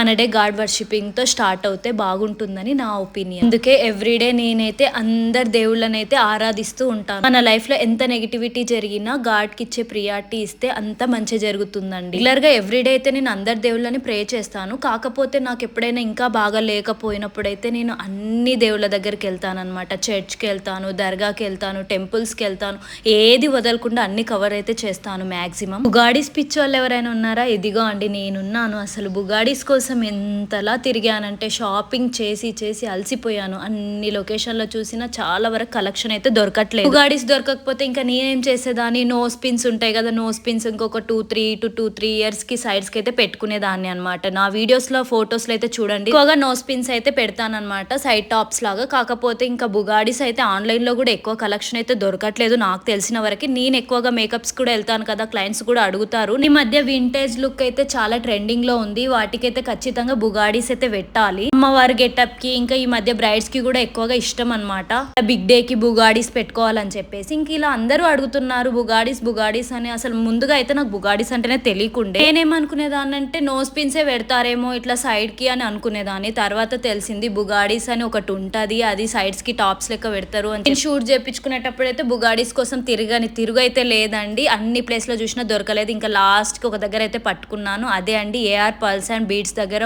మన day God వర్షిపింగ్తో start అవుతే బాగుంటుందని నా ఒపీనియన్. అందుకే ఎవ్రీడే నేనైతే అందరి దేవుళ్ళనైతే ఆరాధిస్తూ ఉంటాను. మన లైఫ్లో ఎంత నెగిటివిటీ జరిగినా గాడ్కి ఇచ్చే ప్రియారిటీ ఇస్తే అంత మంచి జరుగుతుందండి. రెగ్యులర్గా ఎవ్రీడే అయితే నేను అందరి దేవుళ్ళని ప్రే చేస్తాను. కాకపోతే నాకు ఎప్పుడైనా ఇంకా బాగా లేకపోయినప్పుడైతే నేను అన్ని దేవుళ్ళ దగ్గరికి వెళ్తాను అనమాట చర్చ్కి వెళ్తాను దర్గాకి వెళ్తాను టెంపుల్స్కి వెళ్తాను. ఏది వదలకుండా అన్ని కవర్ అయితే చేస్తాను మ్యాక్సిమం బుగాడీస్ పిచ్చి వాళ్ళు ఎవరైనా ఉన్నారా? ఇదిగో అండి నేనున్నాను. అసలు బుగాడీస్ కోసం ఎంతలా తిరిగానంటే షాపింగ్ చేసి చేసి అలసిపోయాను. అన్ని లొకేషన్లో చూసినా చాలా వరకు కలెక్షన్ అయితే దొరకట్లేదు. బుగాడీస్ దొరకకపోతే ఇంకా నేనేం చేసేదాన్ని? నో స్పిన్స్ ఉంటాయి కదా నో స్పిన్స్ ఇంకొక two three to two three ఇయర్స్కి సైడ్స్కి అయితే పెట్టుకునేదాన్ని అనమాట నా వీడియోస్లో ఫొటోస్లో అయితే చూడండి. ఎక్కువగా నో స్పిన్స్ అయితే పెడతానన్నమాట. సైడ్ టాప్స్ లాగా. కాకపోతే ఇంకా బుగాడీస్ అయితే ఆన్లైన్లో కూడా ఎక్కువ కలెక్షన్ అయితే దొరకట్లేదు నాకు తెలిసిన వరకు. నేను ఎక్కువగా మేకప్స్ కూడా వెళ్తాను కదా క్లయింట్స్ కూడా అడుగుతారు. ఈ మధ్య వింటేజ్ లుక్ అయితే చాలా ట్రెండింగ్లో ఉంది. వాటికైతే ఖచ్చితంగా బుగాడీస్ అయితే పెట్టాలి. అమ్మవారి గెటప్కి ఇంకా ఈ మధ్య బ్రైడ్స్కి కూడా ఎక్కువగా ఇష్టం అనమాట బిగ్ డే కి బుగాడీస్ పెట్టుకోవాలని చెప్పేసి ఇంక ఇలా అందరూ అడుగుతున్నారు బుగాడీస్ బుగాడీస్ అని. అసలు ముందుగా అయితే నాకు బుగాడీస్ అంటేనే తెలియకుండే. నేనేమనుకునేదాన్ని అంటే నోస్ పిన్సే పెడతారేమో ఇట్లా సైడ్కి అని అనుకునేదాన్ని. తర్వాత తెలిసింది బుగాడీస్ అని ఒకటి ఉంటది అది సైడ్స్కి టాప్స్ లెక్క పెడతారు అని నేను షూట్ చేపించుకునేటప్పుడు అయితే బుగాడీస్ కోసం తిరగని తిరుగు అయితే లేదండి. అన్ని ప్లేస్లో చూసినా దొరకలేదు. ఇంకా లాస్ట్కి ఒక దగ్గర అయితే పట్టుకున్నాను. అదే అండి ఏఆర్ పల్స్ అండ్ బీట్స్ దగ్గర sagrão